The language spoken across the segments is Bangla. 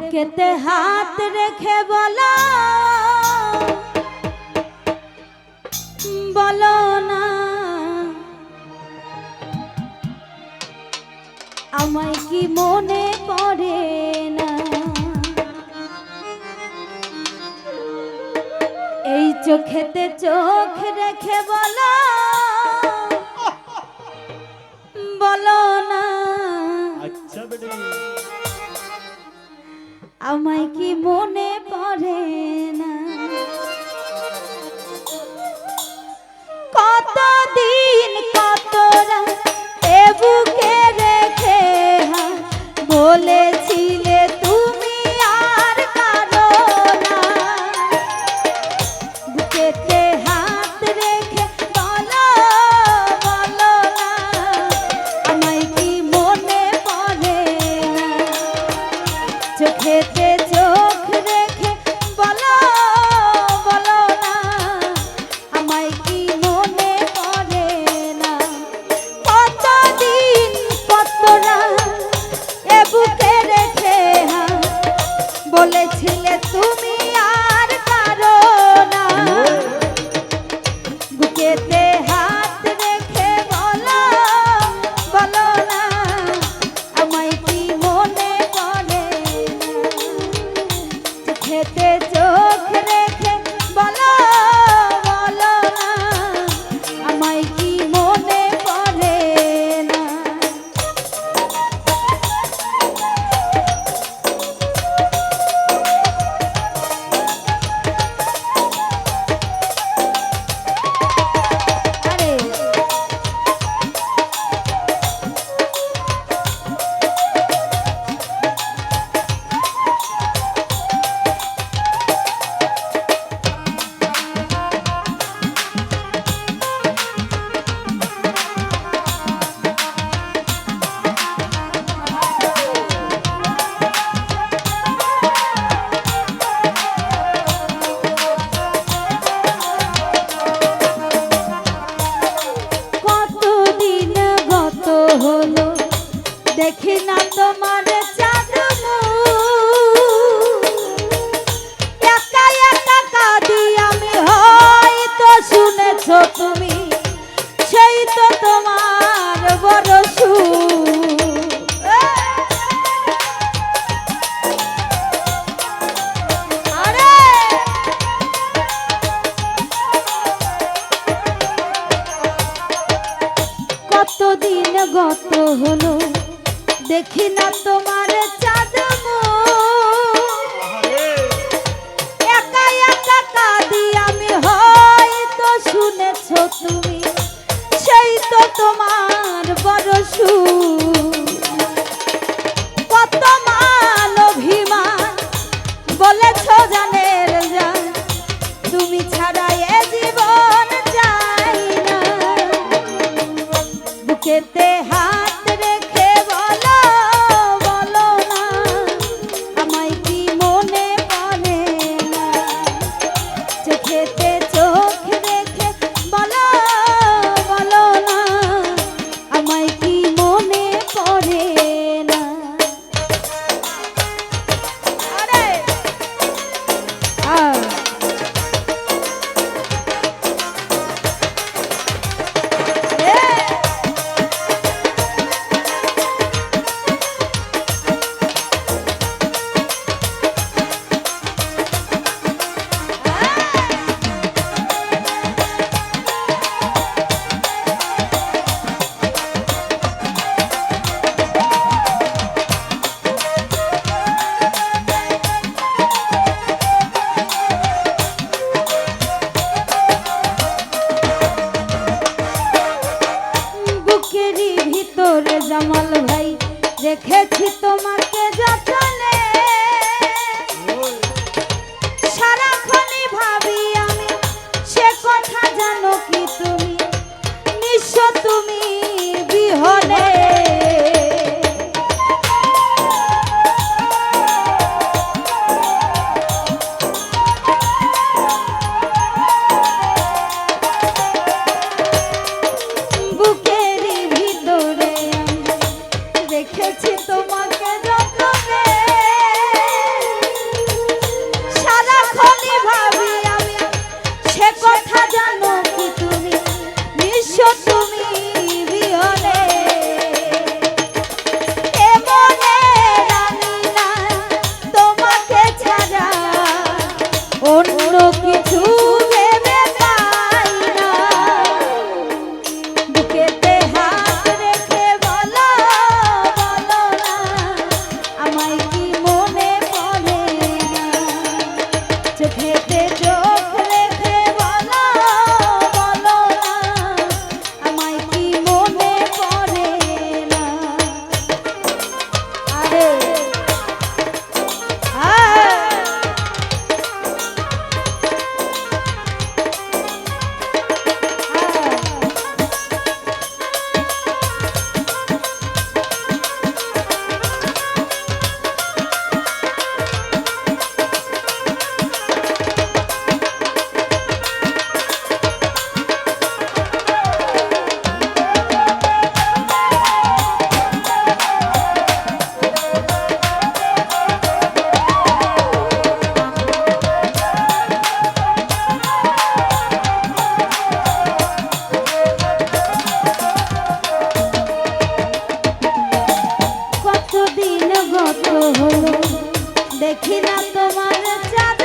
কেতে হাত রেখে বলো। বলো না। আমায় কি মনে পড়ে না? এই চোখেতে চোখ রেখে বলো। বলো না। আচ্ছা বেটা। আমায় কি মনে পড়ে না? কত দিন আছো তুমি সেই তো তোমার বড় কতদিন গত হলো দেখি না তোমার চাঁদ আছো তুমি সেই তো তোমার বড় সুর কত হলো দেখি না তোমার চাঁদ।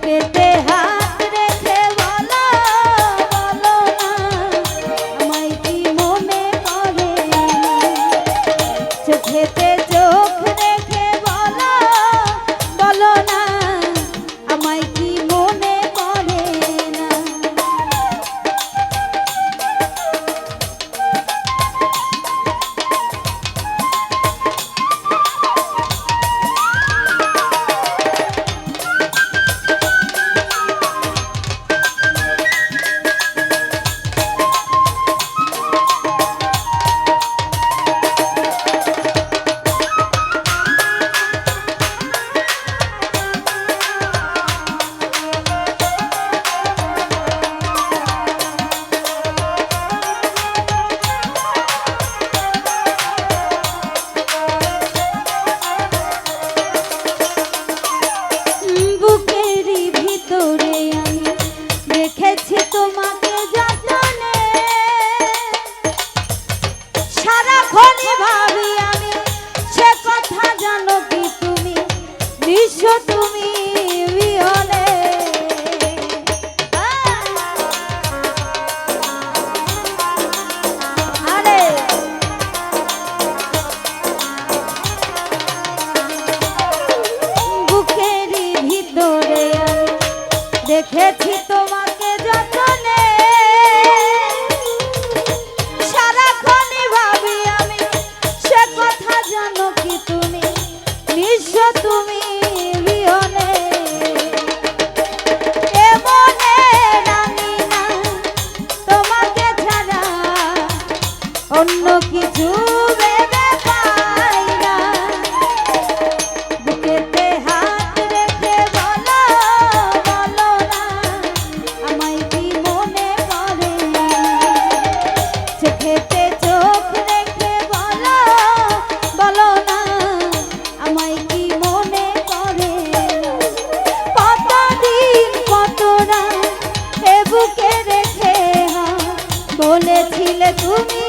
que te বুকে রেখে হাত বলেছিলে তুমি